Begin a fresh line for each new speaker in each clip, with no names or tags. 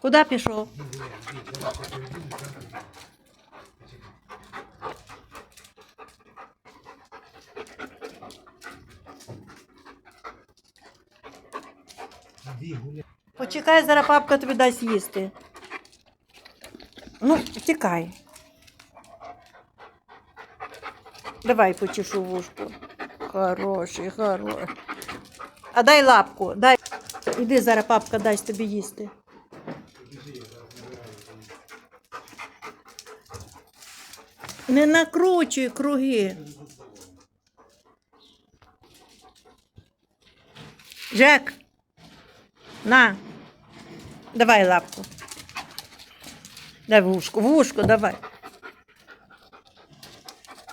Куди пішов? Почекай, зараз папка тобі дасть їсти. Ну, тікай. Давай почешу вушку. Хороший, хороший. А дай лапку, дай. Іди, зараз папка дасть тобі їсти. Не накручуй круги. Жек. На. Давай лапку. Дай вушку, вушку давай.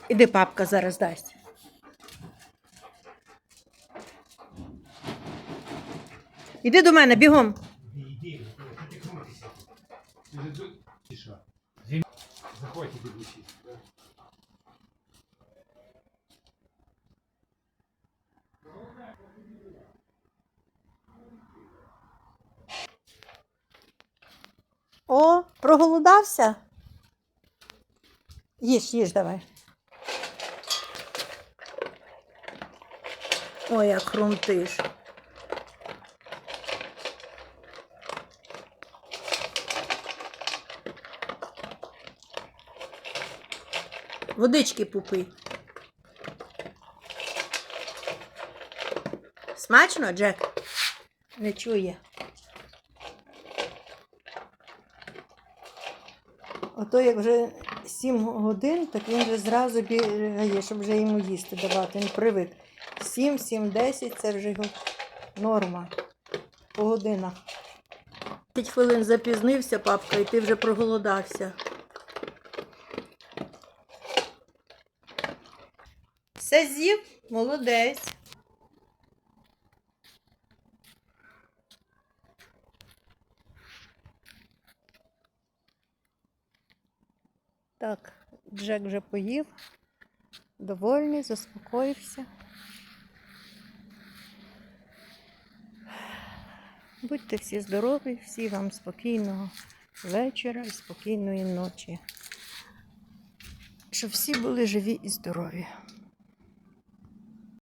Іди папка зараз дасть. Іди до мене, бігом.
Іди, ти? Ти же тут- Ти що? Зім- Заходь, іди ближче.
О, проголодався? Їж, їж давай. Ой, як хрумтиш. Водички попий. Смачно, Джек? Не чує. Ото як вже 7 годин, так він вже зразу бігає, щоб вже йому їсти давати. Він привик. 7, 7, 10 це вже його норма по годинах. 10 хвилин запізнився, папка, і ти вже проголодався. З'їв? Молодець. Так, Джек вже поїв, довольний, заспокоївся. Будьте всі здорові, всі вам спокійного вечора і спокійної ночі. Щоб всі були живі і здорові.